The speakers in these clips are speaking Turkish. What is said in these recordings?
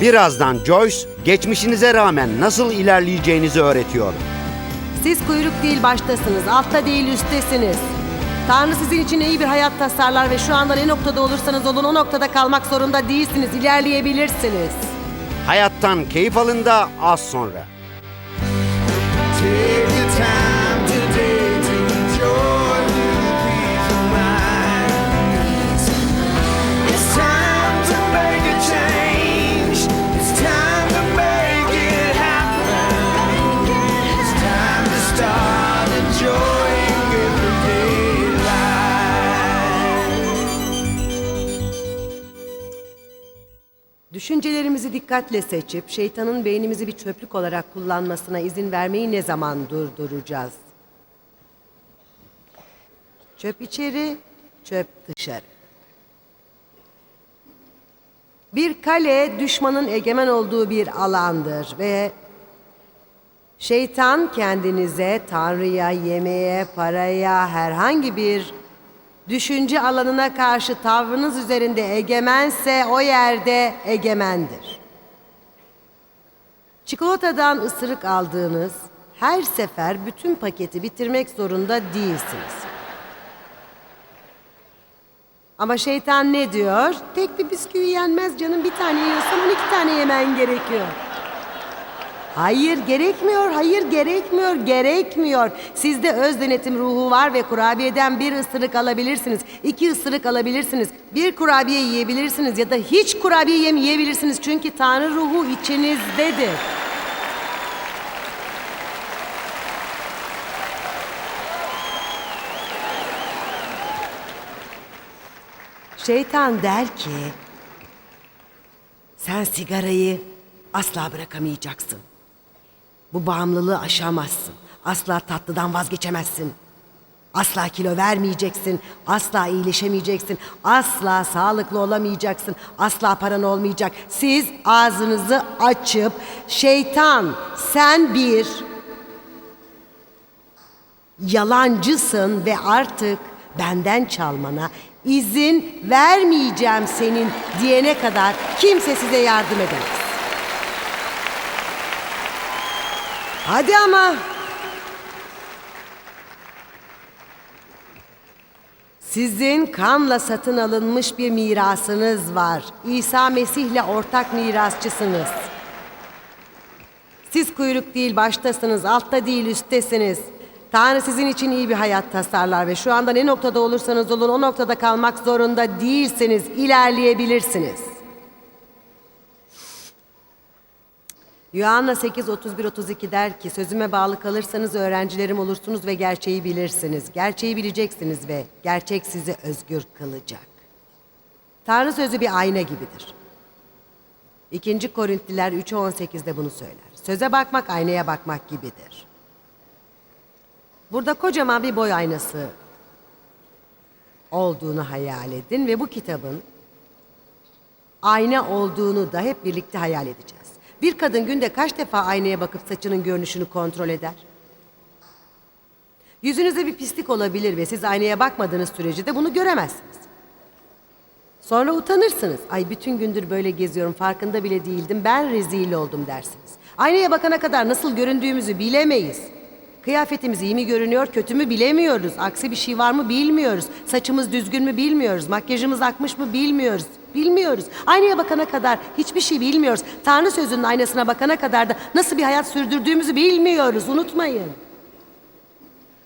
Birazdan Joyce, geçmişinize rağmen nasıl ilerleyeceğinizi öğretiyor. Siz kuyruk değil baştasınız, altta değil üsttesiniz. Tanrı sizin için iyi bir hayat tasarlar ve şu anda ne noktada olursanız olun o noktada kalmak zorunda değilsiniz, ilerleyebilirsiniz. Hayattan keyif alın da az sonra. Take Düşüncelerimizi dikkatle seçip şeytanın beynimizi bir çöplük olarak kullanmasına izin vermeyi ne zaman durduracağız? Çöp içeri, çöp dışarı. Bir kale düşmanın egemen olduğu bir alandır ve şeytan kendinize, Tanrı'ya, yemeğe, paraya, herhangi bir düşünce alanına karşı tavrınız üzerinde egemense o yerde egemendir. Çikolatadan ısırık aldığınız her sefer bütün paketi bitirmek zorunda değilsiniz. Ama şeytan ne diyor? Tek bir bisküvi yenmez canım bir tane yiyorsan 12 tane yemen gerekiyor. Hayır gerekmiyor, hayır gerekmiyor, gerekmiyor. Sizde öz denetim ruhu var ve kurabiyeden bir ısırık alabilirsiniz. iki ısırık alabilirsiniz. Bir kurabiye yiyebilirsiniz ya da hiç kurabiye yemeyebilirsiniz. Çünkü Tanrı ruhu içinizdedir. Şeytan der ki, sen sigarayı asla bırakamayacaksın. Bu bağımlılığı aşamazsın. Asla tatlıdan vazgeçemezsin. Asla kilo vermeyeceksin. Asla iyileşemeyeceksin. Asla sağlıklı olamayacaksın. Asla paran olmayacak. Siz ağzınızı açıp şeytan sen bir yalancısın ve artık benden çalmana izin vermeyeceğim senin diyene kadar kimse size yardım edemez. Hadi ama. Sizin kanla satın alınmış bir mirasınız var. İsa Mesih'le ortak mirasçısınız. Siz kuyruk değil baştasınız, altta değil üsttesiniz. Tanrı sizin için iyi bir hayat tasarlar ve şu anda ne noktada olursanız olun o noktada kalmak zorunda değilsiniz, ilerleyebilirsiniz. Yuhanna 8, 31, 32 der ki sözüme bağlı kalırsanız öğrencilerim olursunuz ve gerçeği bilirsiniz. Gerçeği bileceksiniz ve gerçek sizi özgür kılacak. Tanrı sözü bir ayna gibidir. 2. Korintliler 3'e 18'de bunu söyler. Söze bakmak aynaya bakmak gibidir. Burada kocaman bir boy aynası olduğunu hayal edin ve bu kitabın ayna olduğunu da hep birlikte hayal edeceğiz. Bir kadın günde kaç defa aynaya bakıp saçının görünüşünü kontrol eder? Yüzünüzde bir pislik olabilir ve siz aynaya bakmadığınız sürece de bunu göremezsiniz. Sonra utanırsınız. Ay bütün gündür böyle geziyorum farkında bile değildim ben rezil oldum dersiniz. Aynaya bakana kadar nasıl göründüğümüzü bilemeyiz. Kıyafetimiz iyi mi görünüyor, kötü mü bilemiyoruz. Aksi bir şey var mı bilmiyoruz. Saçımız düzgün mü bilmiyoruz. Makyajımız akmış mı bilmiyoruz. Bilmiyoruz. Aynaya bakana kadar hiçbir şey bilmiyoruz. Tanrı sözünün aynasına bakana kadar da nasıl bir hayat sürdürdüğümüzü bilmiyoruz. Unutmayın.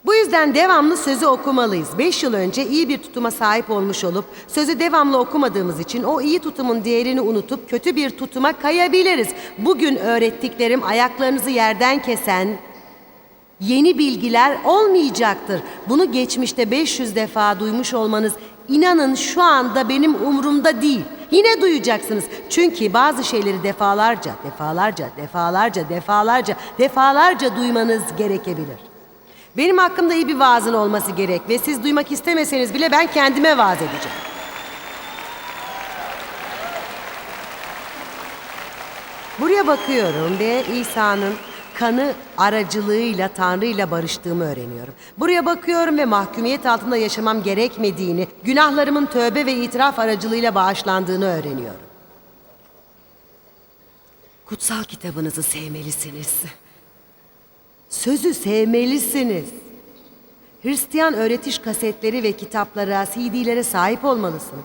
Bu yüzden devamlı sözü okumalıyız. Beş yıl önce iyi bir tutuma sahip olmuş olup sözü devamlı okumadığımız için o iyi tutumun değerini unutup kötü bir tutuma kayabiliriz. Bugün öğrettiklerim ayaklarınızı yerden kesen yeni bilgiler olmayacaktır. Bunu geçmişte 500 defa duymuş olmanız inanın şu anda benim umurumda değil. Yine duyacaksınız. Çünkü bazı şeyleri defalarca, defalarca, defalarca, defalarca, defalarca duymanız gerekebilir. Benim hakkımda iyi bir vaazın olması gerek ve siz duymak istemeseniz bile ben kendime vaaz edeceğim. Buraya bakıyorum ve İsa'nın kanı aracılığıyla Tanrı ile barıştığımı öğreniyorum. Buraya bakıyorum ve mahkumiyet altında yaşamam gerekmediğini, günahlarımın tövbe ve itiraf aracılığıyla bağışlandığını öğreniyorum. Kutsal kitabınızı sevmelisiniz. Sözü sevmelisiniz. Hristiyan öğretiş kasetleri ve kitaplara, CD'lere sahip olmalısınız.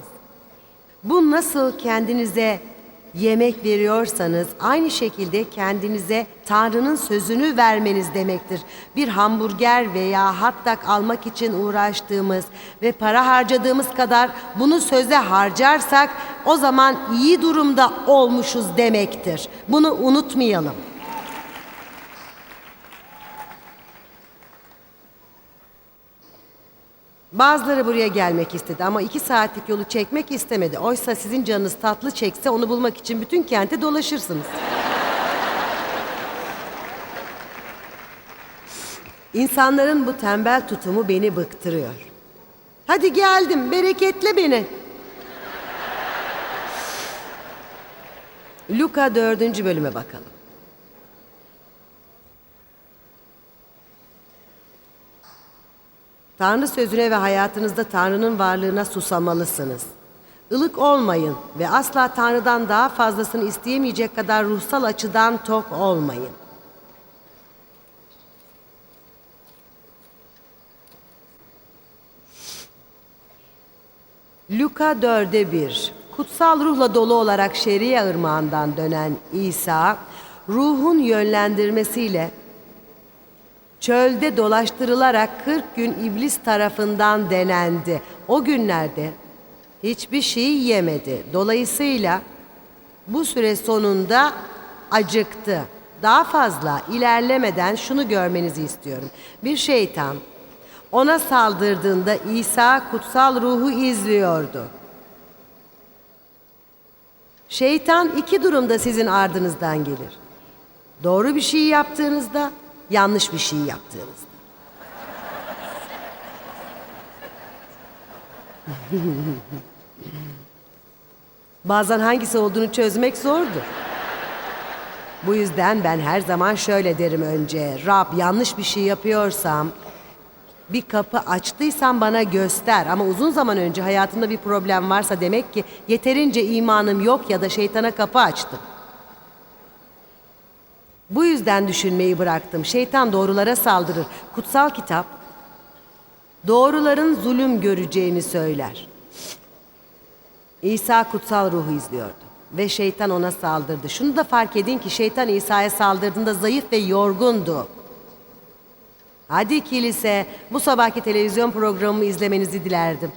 Bu nasıl kendinize yemek veriyorsanız aynı şekilde kendinize Tanrı'nın sözünü vermeniz demektir. Bir hamburger veya dog almak için uğraştığımız ve para harcadığımız kadar bunu söze harcarsak o zaman iyi durumda olmuşuz demektir. Bunu unutmayalım. Bazıları buraya gelmek istedi ama iki saatlik yolu çekmek istemedi. Oysa sizin canınız tatlı çekse onu bulmak için bütün kenti dolaşırsınız. İnsanların bu tembel tutumu beni bıktırıyor. Hadi geldim, bereketle beni. Luka dördüncü bölüme bakalım. Tanrı sözüne ve hayatınızda Tanrı'nın varlığına susamalısınız. Ilık olmayın ve asla Tanrı'dan daha fazlasını isteyemeyecek kadar ruhsal açıdan tok olmayın. Luka 4'e 1 Kutsal ruhla dolu olarak Şeria ırmağından dönen İsa, ruhun yönlendirmesiyle Çölde dolaştırılarak 40 gün iblis tarafından denendi. O günlerde hiçbir şey yemedi. Dolayısıyla bu süre sonunda acıktı. Daha fazla ilerlemeden şunu görmenizi istiyorum. Bir şeytan ona saldırdığında İsa kutsal ruhu izliyordu. Şeytan iki durumda sizin ardınızdan gelir. Doğru bir şey yaptığınızda, yanlış bir şey yaptığınızda. Bazen hangisi olduğunu çözmek zordur. Bu yüzden ben her zaman şöyle derim önce. Rab yanlış bir şey yapıyorsam, bir kapı açtıysam bana göster. Ama uzun zaman önce hayatımda bir problem varsa demek ki yeterince imanım yok ya da şeytana kapı açtım. Bu yüzden düşünmeyi bıraktım. Şeytan doğrulara saldırır. Kutsal kitap doğruların zulüm göreceğini söyler. İsa kutsal ruhu izliyordu ve şeytan ona saldırdı. Şunu da fark edin ki şeytan İsa'ya saldırdığında zayıf ve yorgundu. Hadi kilise, bu sabahki televizyon programımı izlemenizi dilerdim.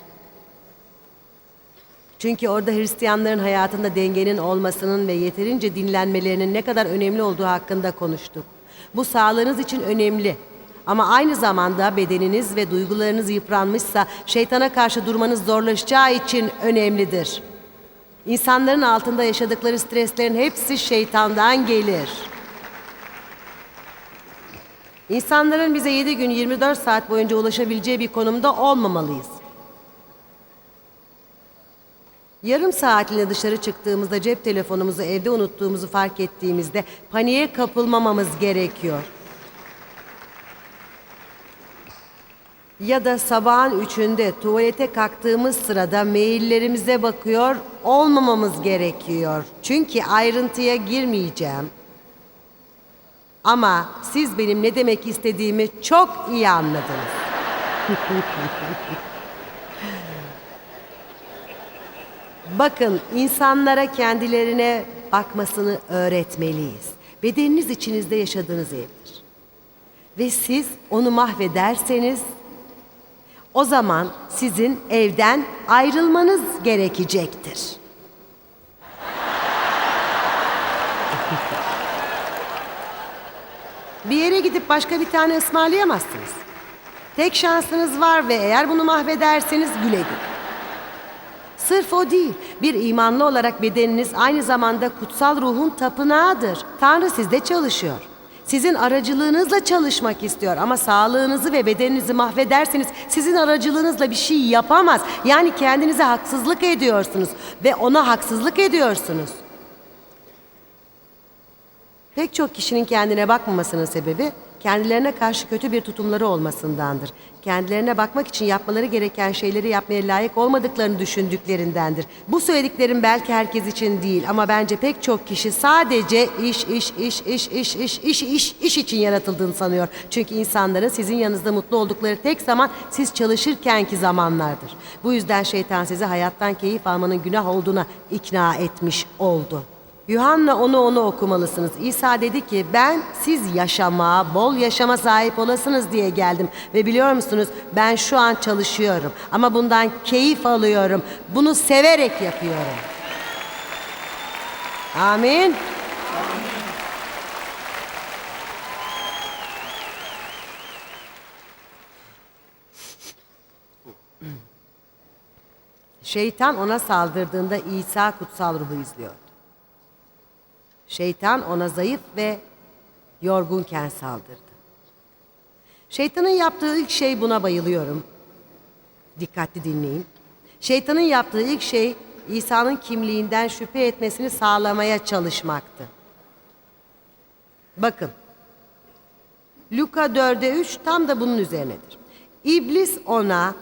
Çünkü orada Hristiyanların hayatında dengenin olmasının ve yeterince dinlenmelerinin ne kadar önemli olduğu hakkında konuştuk. Bu sağlığınız için önemli. Ama aynı zamanda bedeniniz ve duygularınız yıpranmışsa şeytana karşı durmanız zorlaşacağı için önemlidir. İnsanların altında yaşadıkları streslerin hepsi şeytandan gelir. İnsanların bize 7 gün 24 saat boyunca ulaşabileceği bir konumda olmamalıyız. Yarım saatliğine dışarı çıktığımızda cep telefonumuzu evde unuttuğumuzu fark ettiğimizde paniğe kapılmamamız gerekiyor. Ya da sabahın üçünde tuvalete kalktığımız sırada maillerimize bakıyor olmamamız gerekiyor. Çünkü ayrıntıya girmeyeceğim. Ama siz benim ne demek istediğimi çok iyi anladınız. Bakın insanlara kendilerine bakmasını öğretmeliyiz. Bedeniniz içinizde yaşadığınız evdir. Ve siz onu mahvederseniz o zaman sizin evden ayrılmanız gerekecektir. Bir yere gidip başka bir tane ısmarlayamazsınız. Tek şansınız var ve eğer bunu mahvederseniz güle güle. Sırf o değil. Bir imanlı olarak bedeniniz aynı zamanda kutsal ruhun tapınağıdır. Tanrı sizde çalışıyor. Sizin aracılığınızla çalışmak istiyor ama sağlığınızı ve bedeninizi mahvederseniz sizin aracılığınızla bir şey yapamaz. Yani kendinize haksızlık ediyorsunuz ve ona haksızlık ediyorsunuz. Pek çok kişinin kendine bakmamasının sebebi kendilerine karşı kötü bir tutumları olmasındandır. Kendilerine bakmak için yapmaları gereken şeyleri yapmaya layık olmadıklarını düşündüklerindendir. Bu söylediklerim belki herkes için değil ama bence pek çok kişi sadece iş iş iş iş iş iş iş iş iş için yaratıldığını sanıyor. Çünkü insanların sizin yanınızda mutlu oldukları tek zaman siz çalışırkenki zamanlardır. Bu yüzden şeytan sizi hayattan keyif almanın günah olduğuna ikna etmiş oldu. Yuhanna onu onu okumalısınız. İsa dedi ki ben siz yaşama, bol yaşama sahip olasınız diye geldim. Ve biliyor musunuz ben şu an çalışıyorum. Ama bundan keyif alıyorum. Bunu severek yapıyorum. Amin. Şeytan ona saldırdığında İsa kutsal ruhu izliyordu. Şeytan ona zayıf ve yorgunken saldırdı. Şeytanın yaptığı ilk şey buna bayılıyorum. Dikkatli dinleyin. Şeytanın yaptığı ilk şey İsa'nın kimliğinden şüphe etmesini sağlamaya çalışmaktı. Bakın. Luka 4'e 3 tam da bunun üzerinedir. İblis ona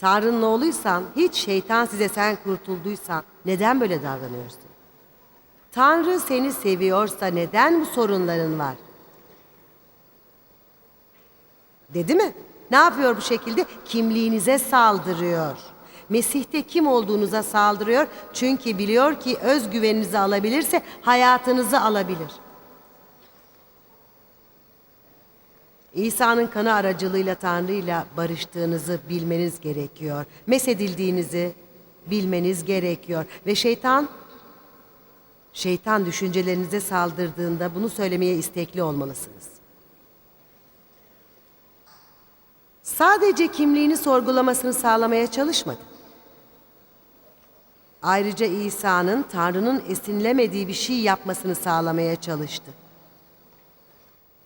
Tanrı'nın oğluysan, hiç şeytan size sen kurtulduysan neden böyle davranıyorsun? Tanrı seni seviyorsa neden bu sorunların var? Dedi mi? Ne yapıyor bu şekilde? Kimliğinize saldırıyor. Mesih'te kim olduğunuza saldırıyor. Çünkü biliyor ki özgüveninizi alabilirse hayatınızı alabilir. İsa'nın kanı aracılığıyla Tanrı'yla barıştığınızı bilmeniz gerekiyor. Mesedildiğinizi bilmeniz gerekiyor. Ve şeytan, şeytan düşüncelerinize saldırdığında bunu söylemeye istekli olmalısınız. Sadece kimliğini sorgulamasını sağlamaya çalışmadı. Ayrıca İsa'nın Tanrı'nın esinlemediği bir şey yapmasını sağlamaya çalıştı.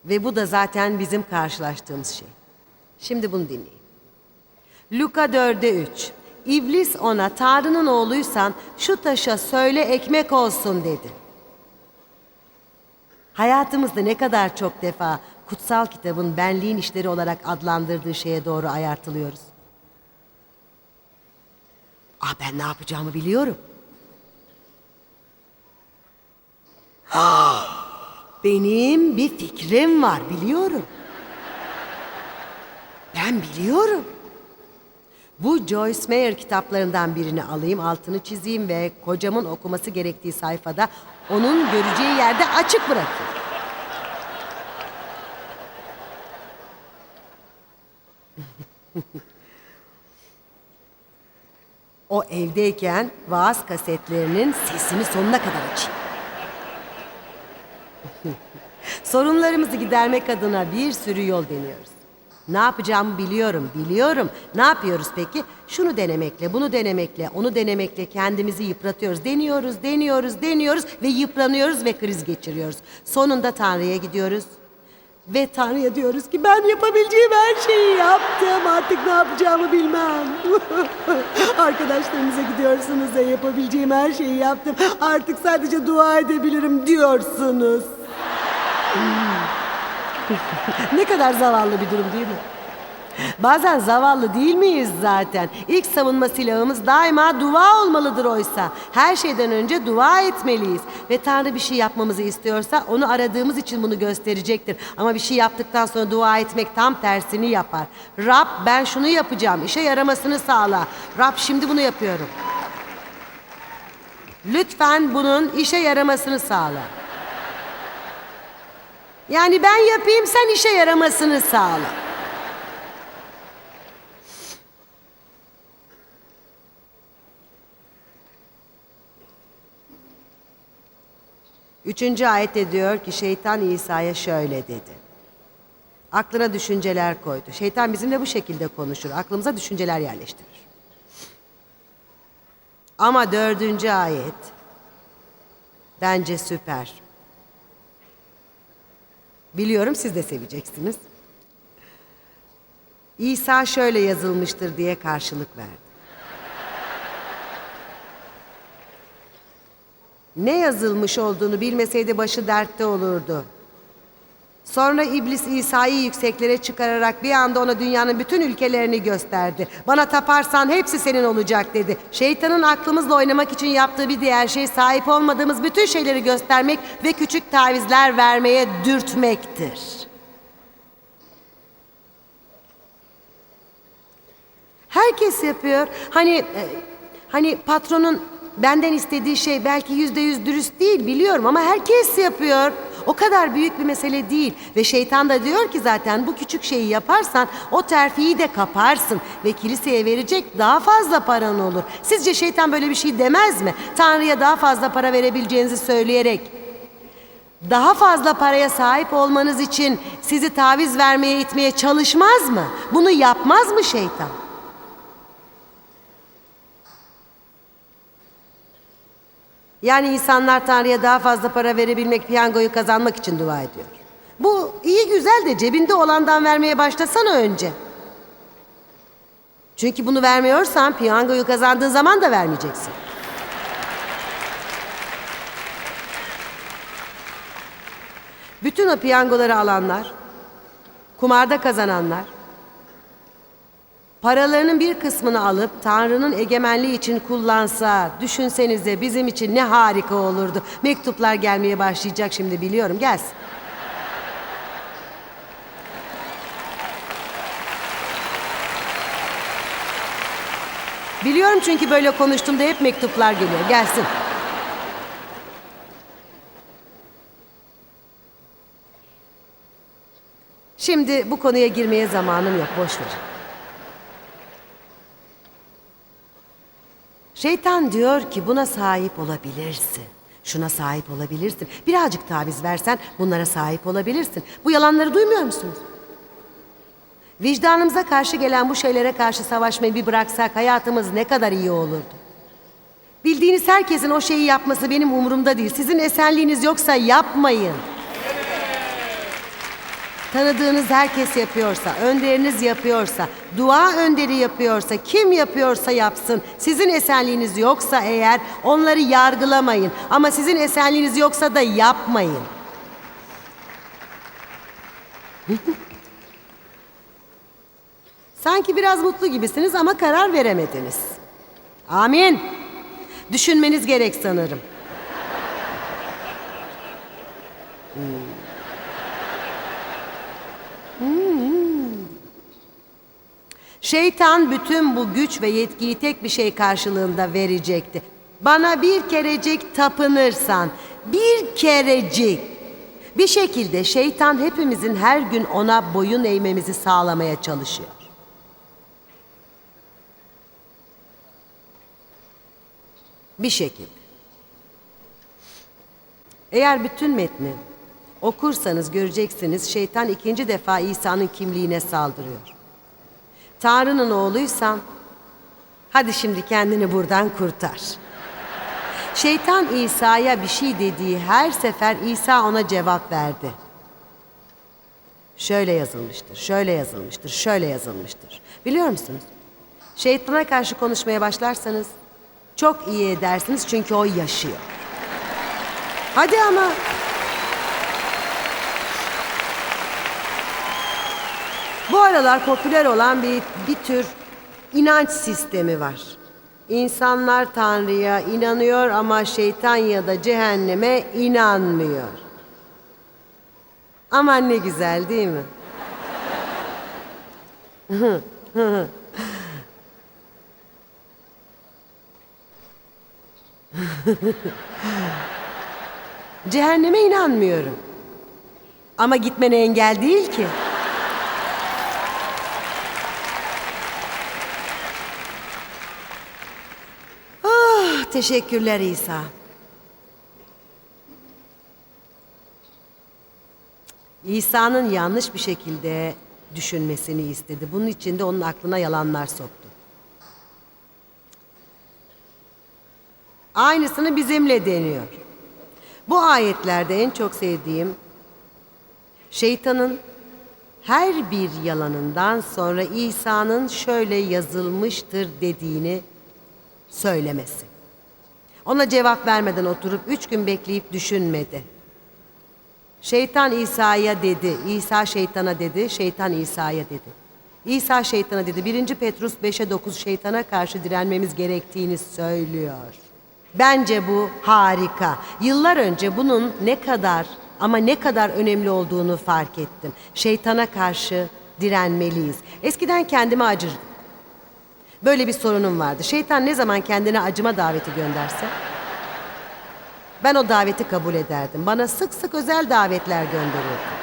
Ve bu da zaten bizim karşılaştığımız şey. Şimdi bunu dinleyin. Luka 4'e 3. İblis ona Tanrı'nın oğluysan şu taşa söyle ekmek olsun dedi. Hayatımızda ne kadar çok defa kutsal kitabın benliğin işleri olarak adlandırdığı şeye doğru ayartılıyoruz. Ah ben ne yapacağımı biliyorum. Benim bir fikrim var biliyorum. Ben biliyorum. Bu Joyce Meyer kitaplarından birini alayım, altını çizeyim ve kocamın okuması gerektiği sayfada onun göreceği yerde açık bırakayım. o evdeyken vaaz kasetlerinin sesini sonuna kadar açayım. Sorunlarımızı gidermek adına bir sürü yol deniyoruz. Ne yapacağımı biliyorum, biliyorum. Ne yapıyoruz peki? Şunu denemekle, bunu denemekle, onu denemekle kendimizi yıpratıyoruz. Deniyoruz, deniyoruz, deniyoruz ve yıpranıyoruz ve kriz geçiriyoruz. Sonunda Tanrı'ya gidiyoruz. Ve Tanrı'ya diyoruz ki ben yapabileceğim her şeyi yaptım. Artık ne yapacağımı bilmem. Arkadaşlarınıza gidiyorsunuz da yapabileceğim her şeyi yaptım. Artık sadece dua edebilirim diyorsunuz. ne kadar zavallı bir durum değil mi? Bazen zavallı değil miyiz zaten? İlk savunma silahımız daima dua olmalıdır oysa. Her şeyden önce dua etmeliyiz. Ve Tanrı bir şey yapmamızı istiyorsa onu aradığımız için bunu gösterecektir. Ama bir şey yaptıktan sonra dua etmek tam tersini yapar. Rab ben şunu yapacağım, işe yaramasını sağla. Rab şimdi bunu yapıyorum. Lütfen bunun işe yaramasını sağla. Yani ben yapayım sen işe yaramasını sağla. Üçüncü ayette diyor ki şeytan İsa'ya şöyle dedi. Aklına düşünceler koydu. Şeytan bizimle bu şekilde konuşur. Aklımıza düşünceler yerleştirir. Ama dördüncü ayet bence süper. Biliyorum siz de seveceksiniz. İsa şöyle yazılmıştır diye karşılık verdi. Ne yazılmış olduğunu bilmeseydi başı dertte olurdu. Sonra iblis İsa'yı yükseklere çıkararak bir anda ona dünyanın bütün ülkelerini gösterdi. Bana taparsan hepsi senin olacak dedi. Şeytanın aklımızla oynamak için yaptığı bir diğer şey sahip olmadığımız bütün şeyleri göstermek ve küçük tavizler vermeye dürtmektir. Herkes yapıyor. Hani e, hani patronun benden istediği şey belki yüzde yüz dürüst değil biliyorum ama herkes yapıyor. O kadar büyük bir mesele değil ve şeytan da diyor ki zaten bu küçük şeyi yaparsan o terfiyi de kaparsın ve kiliseye verecek daha fazla paran olur. Sizce şeytan böyle bir şey demez mi? Tanrı'ya daha fazla para verebileceğinizi söyleyerek daha fazla paraya sahip olmanız için sizi taviz vermeye itmeye çalışmaz mı? Bunu yapmaz mı şeytan? Yani insanlar Tanrı'ya daha fazla para verebilmek, piyangoyu kazanmak için dua ediyor. Bu iyi güzel de cebinde olandan vermeye başlasana önce. Çünkü bunu vermiyorsan piyangoyu kazandığın zaman da vermeyeceksin. Bütün o piyangoları alanlar, kumarda kazananlar, paralarının bir kısmını alıp Tanrı'nın egemenliği için kullansa, düşünsenize bizim için ne harika olurdu. Mektuplar gelmeye başlayacak şimdi biliyorum, gelsin. Biliyorum çünkü böyle konuştuğumda hep mektuplar geliyor, gelsin. Şimdi bu konuya girmeye zamanım yok, boş ver. Şeytan diyor ki buna sahip olabilirsin. Şuna sahip olabilirsin. Birazcık taviz versen bunlara sahip olabilirsin. Bu yalanları duymuyor musunuz? Vicdanımıza karşı gelen bu şeylere karşı savaşmayı bir bıraksak hayatımız ne kadar iyi olurdu. Bildiğiniz herkesin o şeyi yapması benim umurumda değil. Sizin esenliğiniz yoksa yapmayın. Tanıdığınız herkes yapıyorsa, önderiniz yapıyorsa, dua önderi yapıyorsa, kim yapıyorsa yapsın. Sizin esenliğiniz yoksa eğer onları yargılamayın. Ama sizin esenliğiniz yoksa da yapmayın. Sanki biraz mutlu gibisiniz ama karar veremediniz. Amin. Düşünmeniz gerek sanırım. Şeytan bütün bu güç ve yetkiyi tek bir şey karşılığında verecekti. Bana bir kerecik tapınırsan, bir kerecik. Bir şekilde şeytan hepimizin her gün ona boyun eğmemizi sağlamaya çalışıyor. Bir şekilde. Eğer bütün metni okursanız göreceksiniz şeytan ikinci defa İsa'nın kimliğine saldırıyor. Tanrı'nın oğluysan hadi şimdi kendini buradan kurtar. Şeytan İsa'ya bir şey dediği her sefer İsa ona cevap verdi. Şöyle yazılmıştır, şöyle yazılmıştır, şöyle yazılmıştır. Biliyor musunuz? Şeytana karşı konuşmaya başlarsanız çok iyi edersiniz çünkü o yaşıyor. Hadi ama. Bu aralar popüler olan bir, bir tür inanç sistemi var. İnsanlar Tanrı'ya inanıyor ama şeytan ya da cehenneme inanmıyor. Aman ne güzel değil mi? Cehenneme inanmıyorum. Ama gitmene engel değil ki. Ah, teşekkürler İsa. İsa'nın yanlış bir şekilde düşünmesini istedi. Bunun için de onun aklına yalanlar soktu. Aynısını bizimle deniyor. Bu ayetlerde en çok sevdiğim şeytanın her bir yalanından sonra İsa'nın şöyle yazılmıştır dediğini söylemesi. Ona cevap vermeden oturup üç gün bekleyip düşünmedi. Şeytan İsa'ya dedi, İsa şeytana dedi, şeytan İsa'ya dedi. İsa şeytana dedi, 1. Petrus 5'e 9 şeytana karşı direnmemiz gerektiğini söylüyor. Bence bu harika. Yıllar önce bunun ne kadar ama ne kadar önemli olduğunu fark ettim. Şeytana karşı direnmeliyiz. Eskiden kendime acırdım. Böyle bir sorunum vardı. Şeytan ne zaman kendine acıma daveti gönderse ben o daveti kabul ederdim. Bana sık sık özel davetler gönderirdi.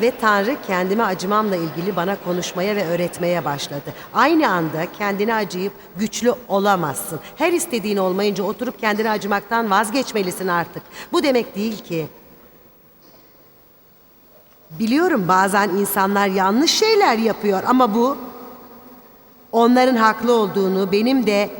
Ve Tanrı kendime acımamla ilgili bana konuşmaya ve öğretmeye başladı. Aynı anda kendine acıyıp güçlü olamazsın. Her istediğin olmayınca oturup kendine acımaktan vazgeçmelisin artık. Bu demek değil ki Biliyorum bazen insanlar yanlış şeyler yapıyor ama bu onların haklı olduğunu, benim de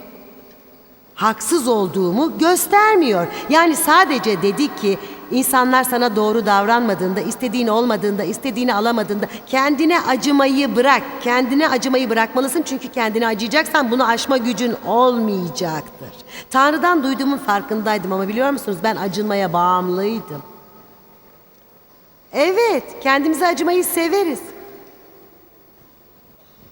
haksız olduğumu göstermiyor. Yani sadece dedik ki insanlar sana doğru davranmadığında, istediğin olmadığında, istediğini alamadığında kendine acımayı bırak. Kendine acımayı bırakmalısın çünkü kendine acıyacaksan bunu aşma gücün olmayacaktır. Tanrı'dan duyduğumun farkındaydım ama biliyor musunuz ben acınmaya bağımlıydım. Evet, kendimize acımayı severiz.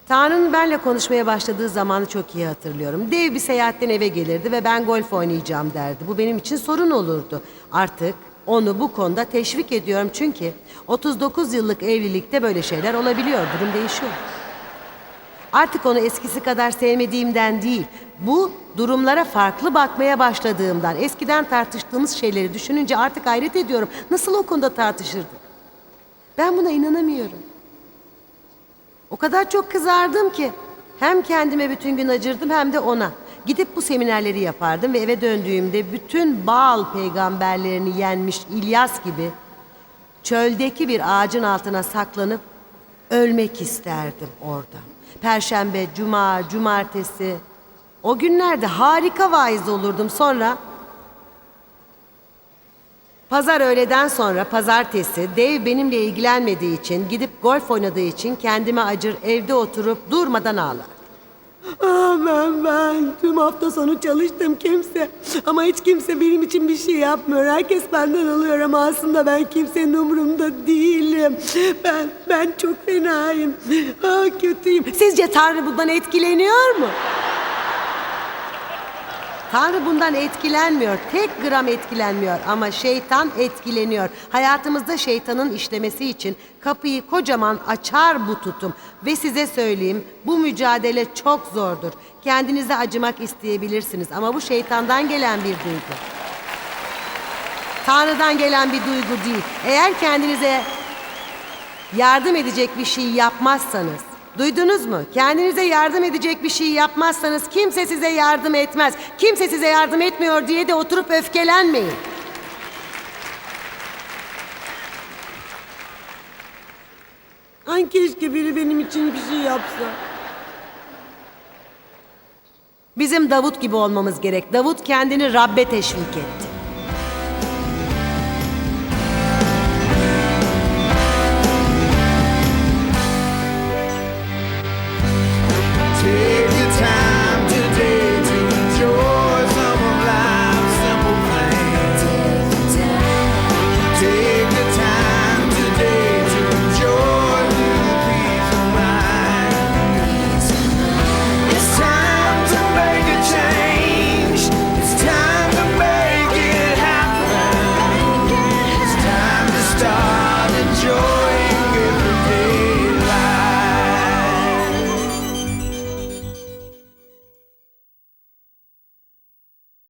Tanrı'nın benle konuşmaya başladığı zamanı çok iyi hatırlıyorum. Dev bir seyahatten eve gelirdi ve ben golf oynayacağım derdi. Bu benim için sorun olurdu. Artık onu bu konuda teşvik ediyorum çünkü 39 yıllık evlilikte böyle şeyler olabiliyor. Durum değişiyor. Artık onu eskisi kadar sevmediğimden değil, bu durumlara farklı bakmaya başladığımdan, eskiden tartıştığımız şeyleri düşününce artık hayret ediyorum. Nasıl o konuda tartışırdık? Ben buna inanamıyorum. O kadar çok kızardım ki hem kendime bütün gün acırdım hem de ona. Gidip bu seminerleri yapardım ve eve döndüğümde bütün Baal peygamberlerini yenmiş İlyas gibi çöldeki bir ağacın altına saklanıp ölmek isterdim orada. Perşembe, cuma, cumartesi o günlerde harika vaiz olurdum. Sonra Pazar öğleden sonra pazartesi dev benimle ilgilenmediği için gidip golf oynadığı için kendime acır evde oturup durmadan ağlar. Ben ben tüm hafta sonu çalıştım kimse ama hiç kimse benim için bir şey yapmıyor. Herkes benden alıyor ama aslında ben kimsenin umurumda değilim. Ben ben çok fenayım. Ah kötüyüm. Sizce Tanrı bundan etkileniyor mu? Tanrı bundan etkilenmiyor. Tek gram etkilenmiyor ama şeytan etkileniyor. Hayatımızda şeytanın işlemesi için kapıyı kocaman açar bu tutum. Ve size söyleyeyim bu mücadele çok zordur. Kendinize acımak isteyebilirsiniz ama bu şeytandan gelen bir duygu. Tanrı'dan gelen bir duygu değil. Eğer kendinize yardım edecek bir şey yapmazsanız, duydunuz mu? Kendinize yardım edecek bir şey yapmazsanız kimse size yardım etmez. Kimse size yardım etmiyor diye de oturup öfkelenmeyin. Ay keşke biri benim için bir şey yapsa. Bizim Davut gibi olmamız gerek. Davut kendini Rabbe teşvik etti.